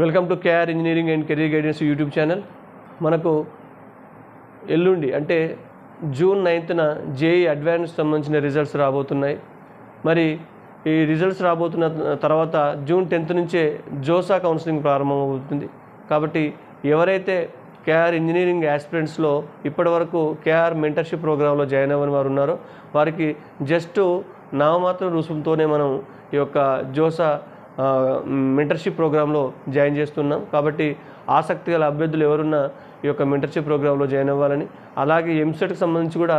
Welcome to KR engineering and career guidance YouTube channel. మనకు ఎల్లుండి అంటే జూన్ నైన్త్న జేఈ అడ్వాన్స్ సంబంధించిన రిజల్ట్స్ రాబోతున్నాయి. మరి ఈ రిజల్ట్స్ రాబోతున్న తర్వాత జూన్ టెన్త్ నుంచే జోసా కౌన్సిలింగ్ ప్రారంభమవుతుంది. కాబట్టి ఎవరైతే కేఆర్ ఇంజనీరింగ్ యాస్పిరెంట్స్లో ఇప్పటివరకు కేఆర్ మెంటర్షిప్ ప్రోగ్రాంలో జాయిన్ అవ్వని వారు ఉన్నారో వారికి జస్ట్ నామమాత్రం రుసుముతోనే మనం ఈ యొక్క జోసా మెంటర్షిప్ ప్రోగ్రాంలో జాయిన్ చేస్తున్నాం. కాబట్టి ఆసక్తి గల అభ్యర్థులు ఎవరున్నా ఈ యొక్క మెంటర్షిప్ ప్రోగ్రాంలో జాయిన్ అవ్వాలని అలాగే ఎంసెట్కి సంబంధించి కూడా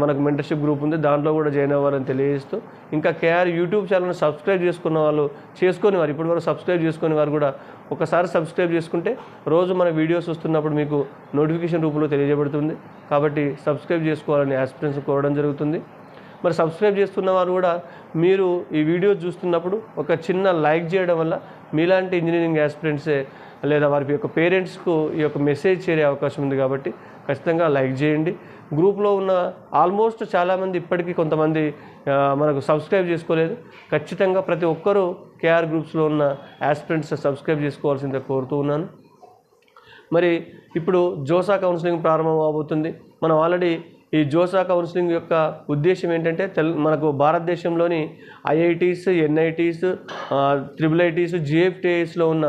మనకు మెంటర్షిప్ గ్రూప్ ఉంది. దాంట్లో కూడా జాయిన్ అవ్వాలని తెలియజేస్తూ ఇంకా కేఆర్ యూట్యూబ్ ఛానల్ని సబ్స్క్రైబ్ చేసుకున్న వాళ్ళు చేసుకొని వారు ఇప్పటి వరకు సబ్స్క్రైబ్ చేసుకునే వారు కూడా ఒకసారి సబ్స్క్రైబ్ చేసుకుంటే రోజు మన వీడియోస్ వస్తున్నప్పుడు మీకు నోటిఫికేషన్ రూపంలో తెలియజేయబడుతుంది. కాబట్టి సబ్స్క్రైబ్ చేసుకోవాలని ఆస్పిరెన్స్ కోరడం జరుగుతుంది. మరి సబ్స్క్రైబ్ చేస్తున్న వారు కూడా మీరు ఈ వీడియో చూస్తున్నప్పుడు ఒక చిన్న లైక్ చేయడం వల్ల మీలాంటి ఇంజనీరింగ్ యాస్పిరెంట్సే లేదా వారి యొక్క పేరెంట్స్కు ఈ యొక్క మెసేజ్ చేరే అవకాశం ఉంది కాబట్టి ఖచ్చితంగా లైక్ చేయండి. గ్రూప్లో ఉన్న ఆల్మోస్ట్ చాలామంది ఇప్పటికీ కొంతమంది మనకు సబ్స్క్రైబ్ చేసుకోలేదు. ఖచ్చితంగా ప్రతి ఒక్కరూ కేఆర్ గ్రూప్స్లో ఉన్న యాస్పిరెంట్స్ సబ్స్క్రైబ్ చేసుకోవాల్సిందే కోరుతూ ఉన్నాను. మరి ఇప్పుడు జోసా కౌన్సిలింగ్ ప్రారంభం అవబోతుంది మనం ఆల్రెడీ ఈ జోసా కౌన్సిలింగ్ యొక్క ఉద్దేశం ఏంటంటే తెల్ మనకు భారతదేశంలోని ఐఐటీస్ ఎన్ఐటీస్ త్రిబుల్ ఐటీస్ జిఎఫ్టీఐస్లో ఉన్న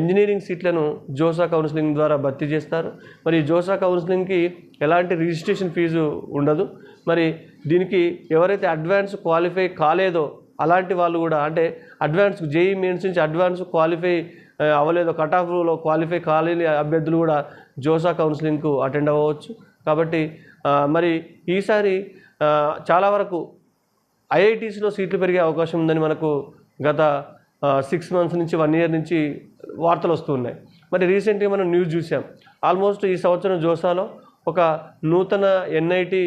ఇంజనీరింగ్ సీట్లను జోసా కౌన్సిలింగ్ ద్వారా భర్తీ చేస్తారు. మరి జోసా కౌన్సిలింగ్కి ఎలాంటి రిజిస్ట్రేషన్ ఫీజు ఉండదు. మరి దీనికి ఎవరైతే అడ్వాన్స్ క్వాలిఫై కాలేదో అలాంటి వాళ్ళు కూడా అంటే అడ్వాన్స్ జేఈ మెయిన్స్ నుంచి అడ్వాన్స్ క్వాలిఫై అవ్వలేదో కట్ ఆఫ్లో క్వాలిఫై కాలేని అభ్యర్థులు కూడా జోసా కౌన్సిలింగ్కు అటెండ్ అవ్వచ్చు కాబట్టి మరి ఈసారి చాలా వరకు ఐఐటీస్లో సీట్లు పెరిగే అవకాశం ఉందని మనకు గత సిక్స్ మంత్స్ నుంచి వన్ ఇయర్ నుంచి వార్తలు వస్తున్నాయి మరి రీసెంట్గా మనం న్యూస్ చూసాం. ఆల్మోస్ట్ ఈ సంవత్సరం జోసాలో ఒక నూతన ఎన్ఐటి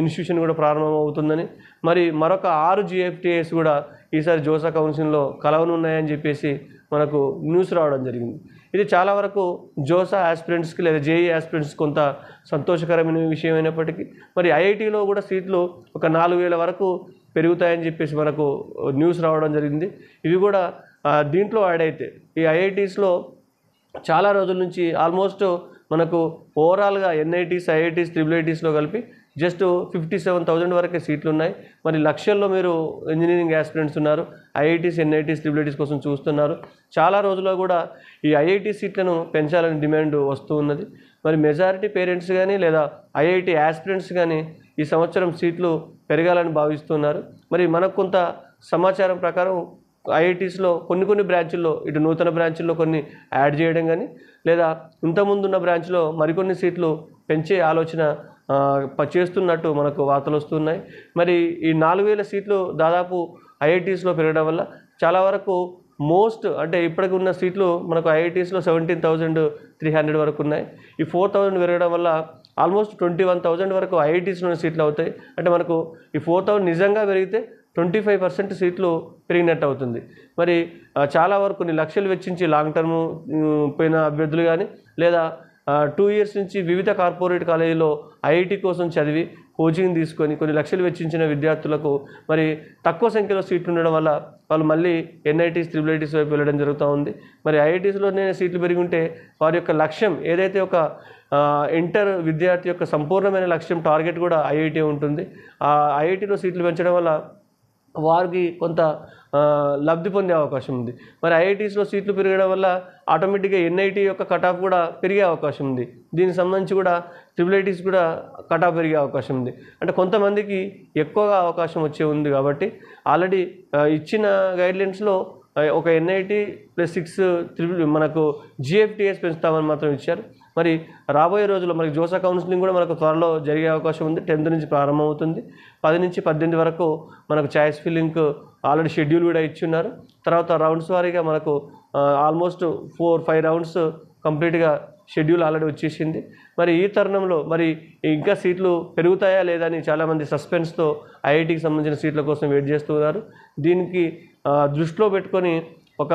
ఇన్స్టిట్యూషన్ కూడా ప్రారంభమవుతుందని మరి మరొక ఆరు జిఎఫ్టీఎస్ కూడా ఈసారి జోసా కౌన్సిల్లో కలవనున్నాయని చెప్పేసి మనకు న్యూస్ రావడం జరిగింది. ఇది చాలా వరకు జోసా ఆస్పిరెంట్స్కి లేదా జేఈ ఆస్పిరెంట్స్ కొంత సంతోషకరమైన విషయం అయినప్పటికీ మరి ఐఐటీలో కూడా సీట్లు ఒక నాలుగు వేల వరకు పెరుగుతాయని చెప్పేసి మనకు న్యూస్ రావడం జరిగింది. ఇవి కూడా దీంట్లో యాడ్ అయితే ఈ ఐఐటీస్లో చాలా రోజుల నుంచి ఆల్మోస్ట్ మనకు ఓవరాల్గా ఎన్ఐటీస్ ఐఐటీస్ త్రిబుల్ ఐటీస్లో కలిపి జస్ట్ ఫిఫ్టీ సెవెన్ థౌజండ్ వరకే సీట్లు ఉన్నాయి. మరి లక్షల్లో మీరు ఇంజనీరింగ్ యాస్పిరెంట్స్ ఉన్నారు. ఐఐటీస్ ఎన్ఐటీస్ త్రిబుల్ కోసం చూస్తున్నారు. చాలా రోజుల్లో కూడా ఈ ఐఐటీ సీట్లను పెంచాలని డిమాండ్ వస్తూ ఉన్నది. మరి మెజారిటీ పేరెంట్స్ కానీ లేదా ఐఐటి యాస్పిరెంట్స్ కానీ ఈ సంవత్సరం సీట్లు పెరగాలని భావిస్తున్నారు. మరి మనకు కొంత సమాచారం ప్రకారం ఐఐటీస్లో కొన్ని కొన్ని బ్రాంచుల్లో ఇటు నూతన బ్రాంచుల్లో కొన్ని యాడ్ చేయడం కానీ లేదా ఇంతకుముందున్న బ్రాంచ్లో మరికొన్ని సీట్లు పెంచే ఆలోచన చేస్తున్నట్టు మనకు వార్తలు వస్తున్నాయి. మరి ఈ నాలుగు వేల సీట్లు దాదాపు ఐఐటీస్లో పెరగడం వల్ల చాలా వరకు మోస్ట్ అంటే ఇప్పటికి ఉన్న సీట్లు మనకు ఐఐటీస్లో సెవెంటీన్ థౌజండ్ త్రీ హండ్రెడ్ వరకు ఉన్నాయి. ఈ ఫోర్ థౌజండ్ పెరగడం వల్ల ఆల్మోస్ట్ ట్వంటీ వన్ థౌజండ్ వరకు ఐఐటీస్లోని సీట్లు అవుతాయి. అంటే మనకు ఈ ఫోర్ థౌజండ్ నిజంగా పెరిగితే ట్వంటీ ఫైవ్ పర్సెంట్ సీట్లు పెరిగినట్టు అవుతుంది. మరి చాలా వరకు కొన్ని లక్షలు వెచ్చించి లాంగ్ టర్మ్ పోయిన అభ్యర్థులు కానీ లేదా టూ ఇయర్స్ నుంచి వివిధ కార్పొరేట్ కాలేజీలో ఐఐటి కోసం చదివి కోచింగ్ తీసుకొని కొన్ని లక్షలు వెచ్చించిన విద్యార్థులకు మరి తక్కువ సంఖ్యలో సీట్లు ఉండడం వల్ల వాళ్ళు మళ్ళీ ఎన్ఐటీస్ త్రిబుల్ ఐటీస్ వైపు వెళ్ళడం జరుగుతూ ఉంది. మరి ఐఐటీస్లోనే సీట్లు పెరిగి ఉంటే వారి యొక్క లక్ష్యం ఏదైతే ఒక ఇంటర్ విద్యార్థి యొక్క సంపూర్ణమైన లక్ష్యం టార్గెట్ కూడా ఐఐటీ ఉంటుంది. ఆ ఐఐటీలో సీట్లు పెంచడం వల్ల వారికి కొంత లబ్ధి పొందే అవకాశం ఉంది. మరి ఐఐటీస్లో సీట్లు పెరగడం వల్ల ఆటోమేటిక్గా ఎన్ఐటీ యొక్క కటాఫ్ కూడా పెరిగే అవకాశం ఉంది. దీనికి సంబంధించి కూడా ట్రిపుల్ ఐటీస్ కూడా కటాఫ్ పెరిగే అవకాశం ఉంది. అంటే కొంతమందికి ఎక్కువగా అవకాశం వచ్చే ఉంది కాబట్టి ఆల్రెడీ ఇచ్చిన గైడ్లైన్స్లో ఒక ఎన్ఐటి ప్లస్ సిక్స్ త్రిబుల్ మనకు జిఎఫ్టిఎస్ పెంచుతామని మాత్రం ఇచ్చారు. మరి రాబోయే రోజుల్లో మనకి జోసా కౌన్సిలింగ్ కూడా మనకు త్వరలో జరిగే అవకాశం ఉంది. టెన్త్ నుంచి ప్రారంభమవుతుంది. పది నుంచి పద్దెనిమిది వరకు మనకు చాయిస్ ఫిల్లింగ్ ఆల్రెడీ షెడ్యూల్ కూడా ఇచ్చున్నారు తర్వాత రౌండ్స్ వారీగా మనకు ఆల్మోస్ట్ ఫోర్ ఫైవ్ రౌండ్స్ కంప్లీట్గా షెడ్యూల్ ఆల్రెడీ వచ్చేసింది. మరి ఈ తరుణంలో మరి ఇంకా సీట్లు పెరుగుతాయా లేదా అని చాలామంది సస్పెన్స్తో ఐఐటికి సంబంధించిన సీట్ల కోసం వెయిట్ చేస్తున్నారు. దీనికి దృష్టిలో పెట్టుకొని ఒక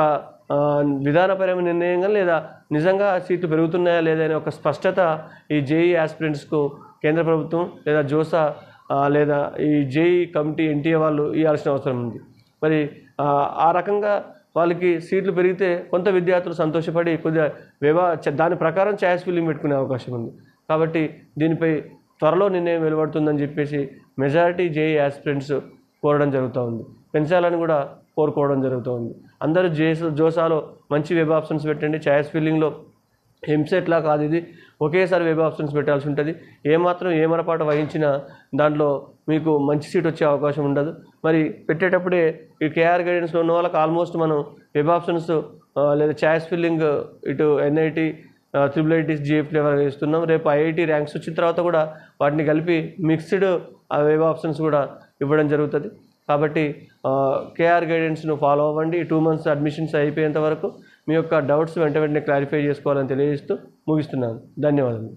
విధానపరమైన నిర్ణయంగా లేదా నిజంగా సీట్లు పెరుగుతున్నాయా లేదా అనే ఒక స్పష్టత ఈ జేఈ ఆస్పిరెంట్స్కు కేంద్ర ప్రభుత్వం లేదా జోసా లేదా ఈ జేఈ కమిటీ ఎన్టీఏ వాళ్ళు ఇవ్వాల్సిన అవసరం ఉంది. మరి ఆ, రకంగా వాళ్ళకి సీట్లు పెరిగితే కొంత విద్యార్థులు సంతోషపడి కొద్దిగా వివా దాని ప్రకారం ఛాయిస్ ఫిల్లింగ్ పెట్టుకునే అవకాశం ఉంది. కాబట్టి దీనిపై త్వరలో నిర్ణయం వెలువడుతుందని చెప్పేసి మెజారిటీ జేఈ యాస్పిరెంట్స్ కోరడం జరుగుతూ ఉంది. పెంచాలని కూడా కోరుకోవడం జరుగుతుంది. అందరూ జేస్ జోసాలో మంచి వెబ్ ఆప్షన్స్ పెట్టండి. ఛాయిస్ ఫిల్లింగ్లో ఎంసెట్లా కాదు ఇది. ఒకేసారి వెబ్ ఆప్షన్స్ పెట్టాల్సి ఉంటుంది. ఏమాత్రం ఏమరపాటు వహించినా దాంట్లో మీకు మంచి సీట్ వచ్చే అవకాశం ఉండదు. మరి పెట్టేటప్పుడే ఈ కేఆర్ గైడెన్స్లో ఉన్న వాళ్ళకి ఆల్మోస్ట్ మనం వెబ్ ఆప్షన్స్ లేదా ఛాయిస్ ఫిల్లింగ్ ఇటు NIT triple ITs GF level వేస్తున్నాం రేపు ఐఐటి ర్యాంక్స్ వచ్చిన తర్వాత కూడా వాటిని కలిపి మిక్స్డ్ వెబ్ ఆప్షన్స్ కూడా ఇవ్వడం జరుగుతుంది. కాబట్టి కేఆర్ గైడెన్స్ను ఫాలో అవ్వండి. టూ మంత్స్ అడ్మిషన్స్ అయిపోయేంత వరకు మీ యొక్క డౌట్స్ వెంట వెంటనే క్లారిఫై చేసుకోవాలని తెలియజేస్తూ ముగిస్తున్నాను. ధన్యవాదాలు